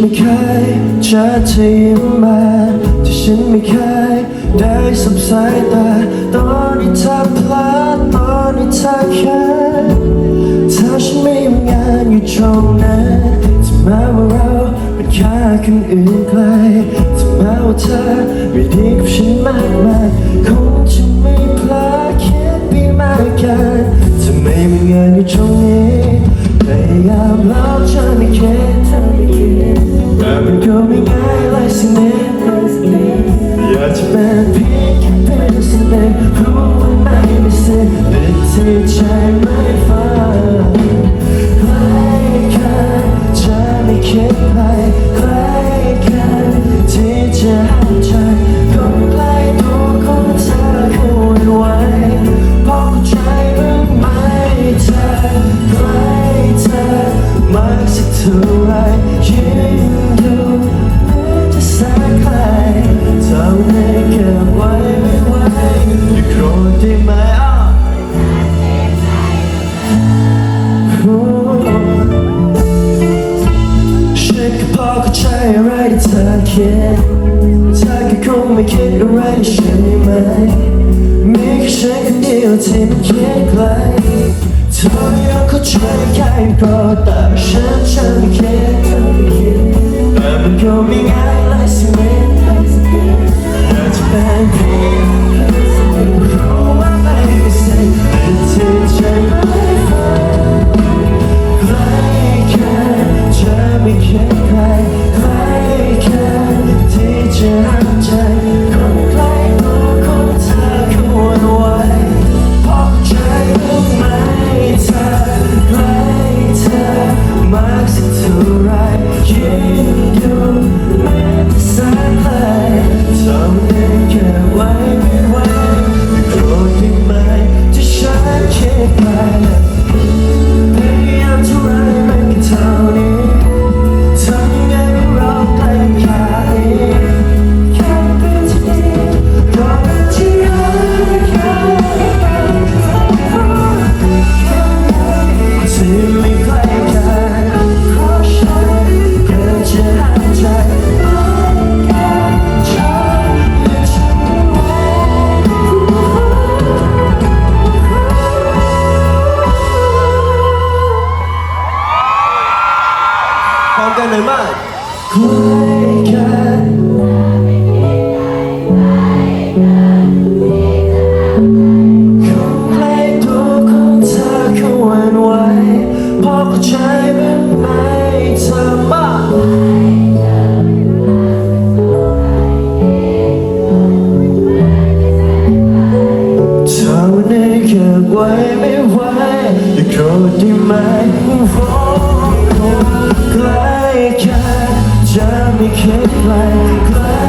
จะเธอยิ้มมาที่ฉันไม่เคยได้สบสายตาตอนที่เธอพลาดตอนที่เธอแค่ถ้าฉันไม่ทำงานอยู่ตรงนั้นจะมาว่าเราเป็นแค่คนอื่นไกลจะมาว่าเธอไม่ดีกับฉันมากมายคงจะไม่พลาดคิดไปมากกันจะไม่มีงานอยู่ตรงนี้พยายามแล้วจ ฉันก็พอเข้าใจอะไรที่เธอคิดเธอก็คงไม่คิดอะไรใช่ฉันไหมมีแค่ฉันคนเดียวที่ไมันคิดไกลเธอยังเข้าใจแค่ก็แต่ฉันฉันคิดเธอไม่คิดแต่มันก็ไม่ง่าย มากสั ไม่ไหวโกรธที่ไม่พบใกล้กัน จะไม่เคิดไกล